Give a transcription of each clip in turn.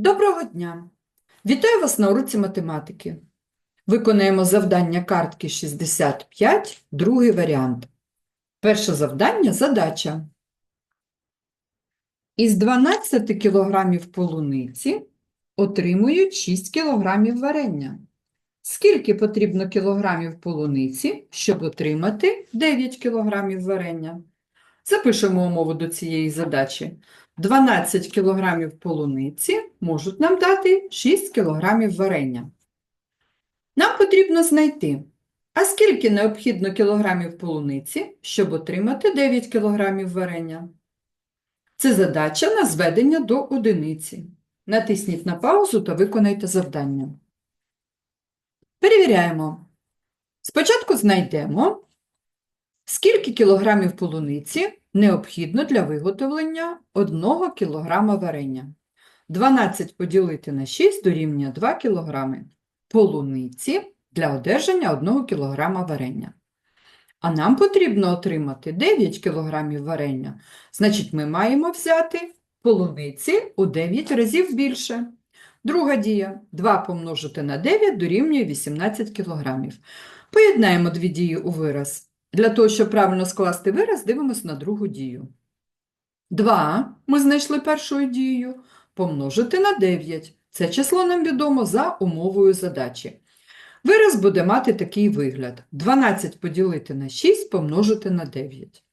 Доброго дня! Вітаю вас на уроці математики. Виконаємо завдання картки 65, другий варіант. Перше завдання – задача. Із 12 кг полуниці отримують 6 кг варення. Скільки потрібно кілограмів полуниці, щоб отримати 9 кг варення? Запишемо умову до цієї задачі. 12 кг полуниці можуть нам дати 6 кг варення. Нам потрібно знайти, а скільки необхідно кілограмів полуниці, щоб отримати 9 кг варення. Це задача на зведення до одиниці. Натисніть на паузу та виконайте завдання. Перевіряємо. Спочатку знайдемо, скільки кілограмів полуниці необхідно для виготовлення 1 кг варення. 12 поділити на 6 дорівнює 2 кг полуниці для одержання 1 кг варення. А нам потрібно отримати 9 кг варення. Значить, ми маємо взяти полуниці у 9 разів більше. Друга дія. 2 помножити на 9 дорівнює 18 кг. Поєднаємо дві дії у вираз. Для того, щоб правильно скласти вираз, дивимося на другу дію. 2 ми знайшли першою дією, помножити на 9. Це число нам відомо за умовою задачі. Вираз буде мати такий вигляд. 12 поділити на 6 помножити на 9.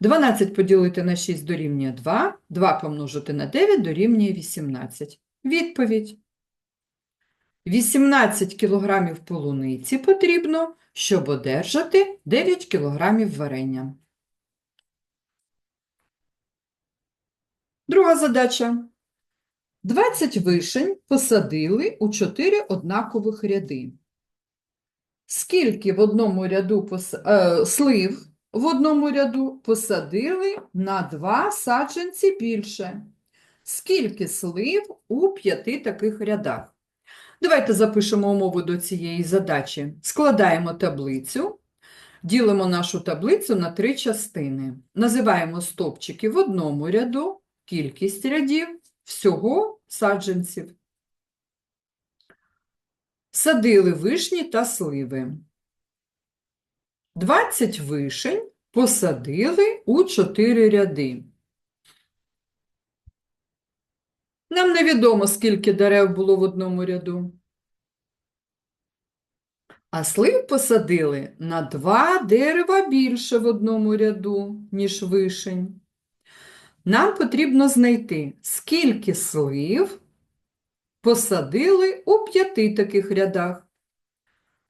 12 поділити на 6 дорівнює 2, 2 помножити на 9 дорівнює 18. Відповідь. 18 кг полуниці потрібно, щоб одержати 9 кг варення. Друга задача. 20 вишень посадили у 4 однакових ряди. Скільки в одному ряду пос... е, слив в одному ряду посадили на 2 саджанці більше? Скільки слив у п'яти таких рядах? Давайте запишемо умову до цієї задачі. Складаємо таблицю, ділимо нашу таблицю на три частини. Називаємо стовпчики в одному ряду, кількість рядів, всього саджанців. Садили вишні та сливи. 20 вишень посадили у 4 ряди. Нам невідомо, скільки дерев було в одному ряду. А слив посадили на два дерева більше в одному ряду, ніж вишень. Нам потрібно знайти, скільки слив посадили у п'яти таких рядах.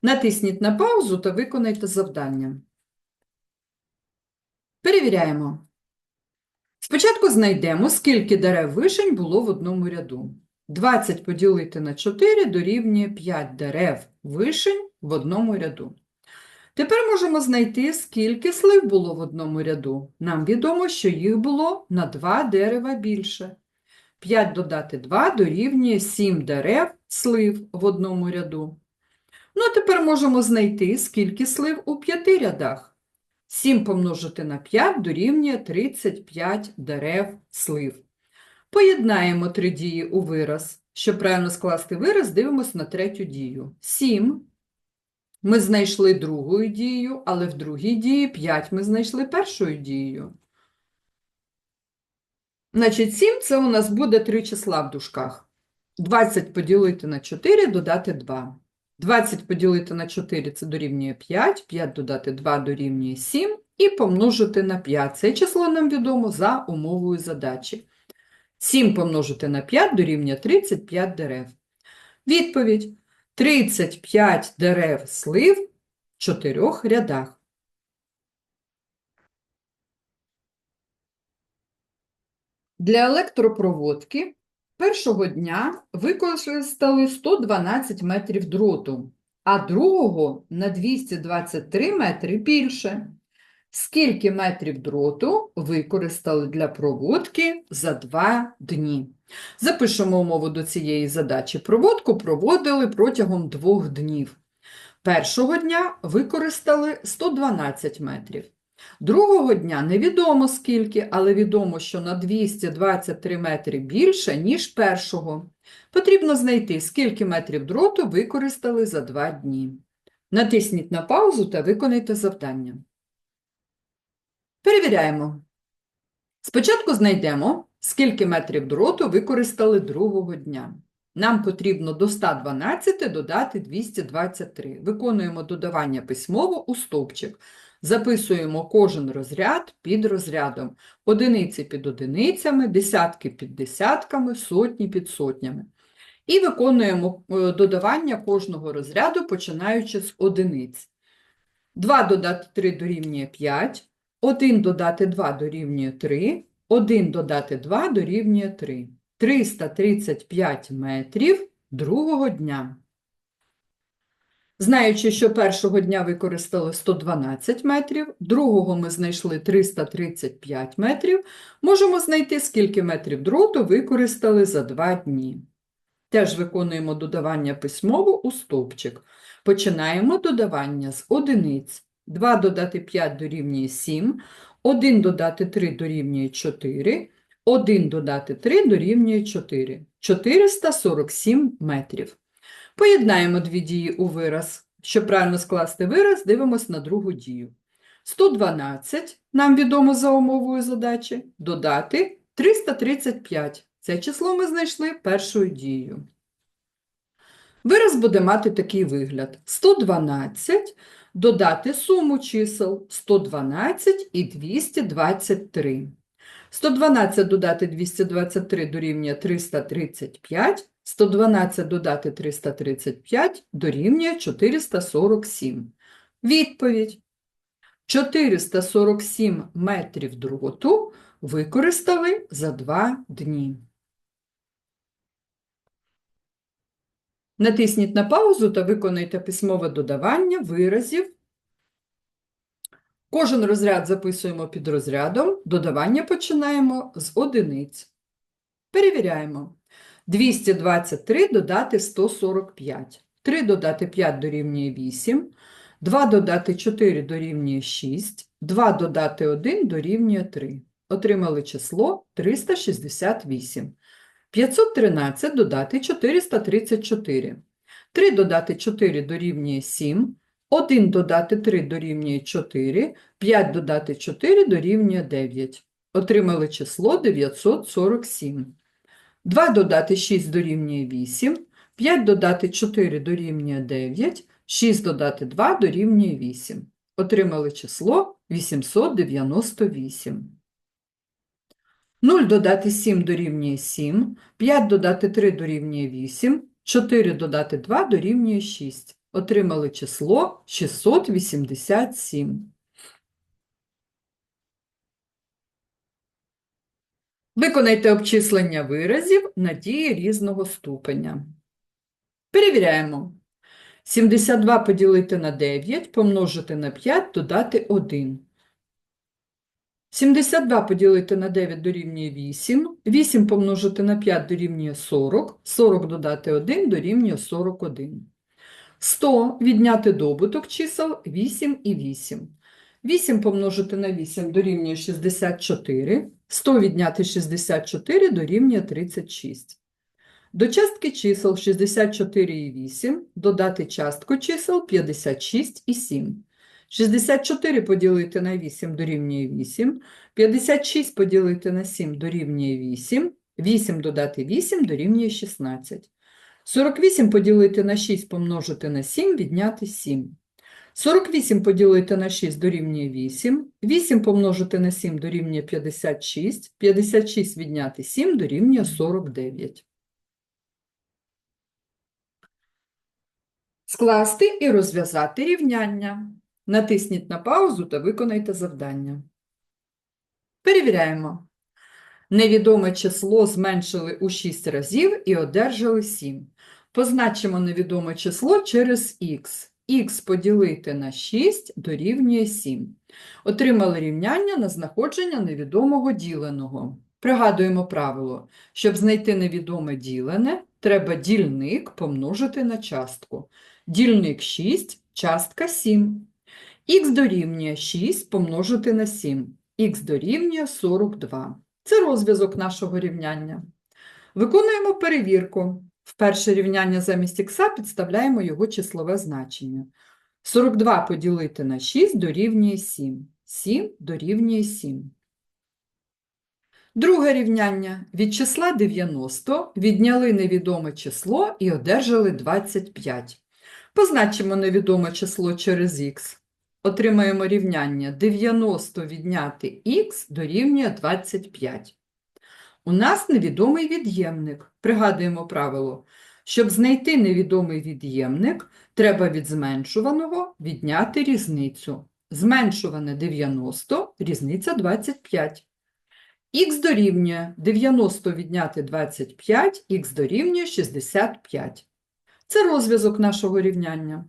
Натисніть на паузу та виконайте завдання. Перевіряємо. Спочатку знайдемо, скільки дерев вишень було в одному ряду. 20 поділити на 4 дорівнює 5 дерев вишень в одному ряду. Тепер можемо знайти, скільки слив було в одному ряду. Нам відомо, що їх було на 2 дерева більше. 5 додати 2 дорівнює 7 дерев слив в одному ряду. Ну, а тепер можемо знайти, скільки слив у 5 рядах. 7 помножити на 5 дорівнює 35 дерев слив. Поєднаємо три дії у вираз. Щоб правильно скласти вираз, дивимося на третю дію. 7 ми знайшли другою дією, але в другій дії 5 ми знайшли першою дією. Значить, 7 – це у нас буде три числа в дужках. 20 поділити на 4 додати 2. 20 поділити на 4 – це дорівнює 5, 5 додати 2 дорівнює 7 і помножити на 5. Це число нам відомо за умовою задачі. 7 помножити на 5 дорівнює 35 дерев. Відповідь. 35 дерев слив в чотирьох рядах. Для електропроводки першого дня використали 112 метрів дроту, а другого на 223 метри більше. Скільки метрів дроту використали для проводки за два дні? Запишемо умову до цієї задачі. Проводку проводили протягом двох днів. Першого дня використали 112 метрів. Другого дня невідомо скільки, але відомо, що на 223 метри більше, ніж першого. Потрібно знайти, скільки метрів дроту використали за два дні. Натисніть на паузу та виконайте завдання. Перевіряємо. Спочатку знайдемо, скільки метрів дроту використали другого дня. Нам потрібно до 112 додати 223. Виконуємо додавання письмово у стовпчик. Записуємо кожен розряд під розрядом. Одиниці під одиницями, десятки під десятками, сотні під сотнями. І виконуємо е, додавання кожного розряду, починаючи з одиниць. 2 додати 3 дорівнює 5, 1 додати 2 дорівнює 3, 1 додати 2 дорівнює 3. 335 метрів другого дня. Знаючи, що першого дня використали 112 метрів, другого ми знайшли 335 метрів, можемо знайти, скільки метрів дроту використали за два дні. Теж виконуємо додавання письмово у стовпчик. Починаємо додавання з одиниць. 2 додати 5 дорівнює 7, 1 додати 3 дорівнює 4, 1 додати 3 дорівнює 4. 447 метрів. Поєднаємо дві дії у вираз. Щоб правильно скласти вираз, дивимось на другу дію. 112, нам відомо за умовою задачі, додати 335. Це число ми знайшли першою дією. Вираз буде мати такий вигляд. 112 додати суму чисел 112 і 223. 112 додати 223 дорівнює 335, 112 додати 335 дорівнює 447. Відповідь. 447 метрів дроту використали за два дні. Натисніть на паузу та виконайте письмове додавання виразів. Кожен розряд записуємо під розрядом, додавання починаємо з одиниць. Перевіряємо. 223 додати 145. 3 додати 5 дорівнює 8. 2 додати 4 дорівнює 6. 2 додати 1 дорівнює 3. Отримали число 368. 513 додати 434. 3 додати 4 дорівнює 7. 1 додати 3 дорівнює 4, 5 додати 4 дорівнює 9. Отримали число 947. 2 додати 6 дорівнює 8, 5 додати 4 дорівнює 9, 6 додати 2 дорівнює 8. Отримали число 898. 0 додати 7 дорівнює 7, 5 додати 3 дорівнює 8, 4 додати 2 дорівнює 6. Отримали число 687. Виконайте обчислення виразів на дії різного ступеня. Перевіряємо. 72 поділити на 9, помножити на 5, додати 1. 72 поділити на 9 дорівнює 8, 8 помножити на 5 дорівнює 40, 40 додати 1 дорівнює 41. 100 відняти добуток чисел 8 і 8. 8 помножити на 8 дорівнює 64, 100 відняти 64 дорівнює 36. До частки чисел 64 і 8 додати частку чисел 56 і 7. 64 поділити на 8 дорівнює 8, 56 поділити на 7 дорівнює 8, 8 додати 8 дорівнює 16. 48 поділити на 6 помножити на 7 відняти 7. 48 поділити на 6 дорівнює 8, 8 помножити на 7 дорівнює 56, 56 відняти 7 дорівнює 49. Скласти і розв'язати рівняння. Натисніть на паузу та виконайте завдання. Перевіряємо. Невідоме число зменшили у 6 разів і одержали 7. Позначимо невідоме число через х. х поділити на 6 дорівнює 7. Отримали рівняння на знаходження невідомого діленого. Пригадуємо правило. Щоб знайти невідоме ділене, треба дільник помножити на частку. Дільник 6, частка 7. Х дорівнює 6 помножити на 7. Х дорівнює 42. Це розв'язок нашого рівняння. Виконуємо перевірку. В перше рівняння замість х підставляємо його числове значення. 42 поділити на 6 дорівнює 7. 7 дорівнює 7. Друге рівняння. Від числа 90 відняли невідоме число і одержали 25. Позначимо невідоме число через х. Отримаємо рівняння 90 відняти х дорівнює 25. У нас невідомий від'ємник. Пригадуємо правило. Щоб знайти невідомий від'ємник, треба від зменшуваного відняти різницю. Зменшуване 90, різниця 25. Х дорівнює 90 відняти 25, х дорівнює 65. Це розв'язок нашого рівняння.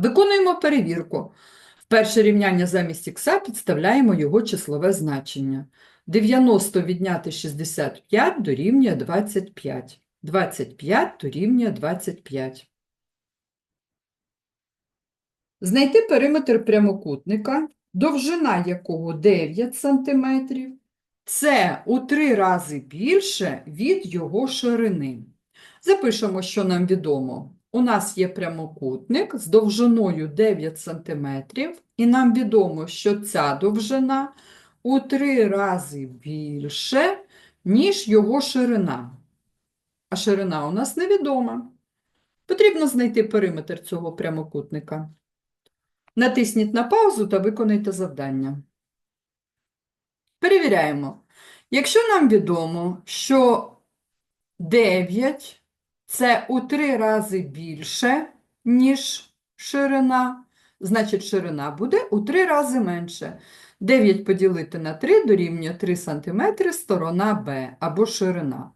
Виконуємо перевірку. В перше рівняння замість х підставляємо його числове значення. 90 відняти 65 дорівнює 25. 25 дорівнює 25. Знайти периметр прямокутника, довжина якого 9 см. Це у три рази більше від його ширини. Запишемо, що нам відомо. У нас є прямокутник з довжиною 9 см, і нам відомо, що ця довжина у три рази більше, ніж його ширина. А ширина у нас невідома. Потрібно знайти периметр цього прямокутника. Натисніть на паузу та виконайте завдання. Перевіряємо. Якщо нам відомо, що 9 це у три рази більше, ніж ширина, значить ширина буде у три рази менше. 9 поділити на 3 дорівнює 3 см сторона Б або ширина.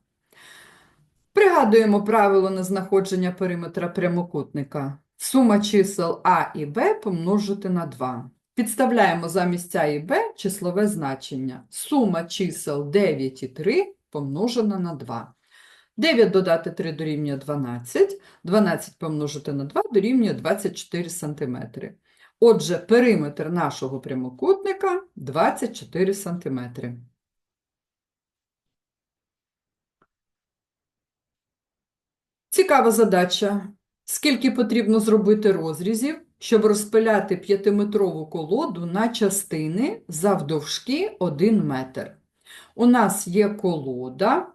Пригадуємо правило на знаходження периметра прямокутника. Сума чисел А і Б помножити на 2. Підставляємо замість А і Б числове значення. Сума чисел 9 і 3 помножена на 2. 9 додати 3 дорівнює 12, 12 помножити на 2 дорівнює 24 см. Отже, периметр нашого прямокутника 24 см. Цікава задача. Скільки потрібно зробити розрізів, щоб розпиляти п'ятиметрову колоду на частини завдовжки 1 метр? У нас є колода.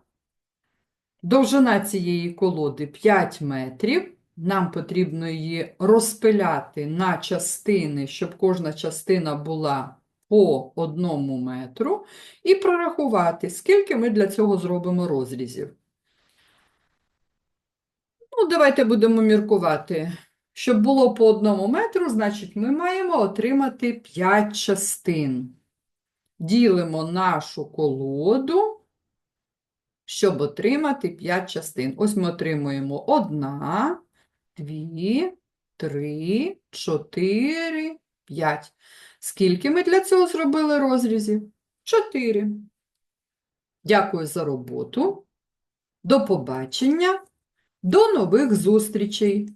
Довжина цієї колоди 5 метрів. Нам потрібно її розпиляти на частини, щоб кожна частина була по 1 метру, і прорахувати, скільки ми для цього зробимо розрізів. Ну, давайте будемо міркувати. Щоб було по 1 метру, значить ми маємо отримати 5 частин. Ділимо нашу колоду щоб отримати 5 частин. Ось ми отримуємо 1, 2, 3, 4, 5. Скільки ми для цього зробили розрізів? 4. Дякую за роботу. До побачення. До нових зустрічей!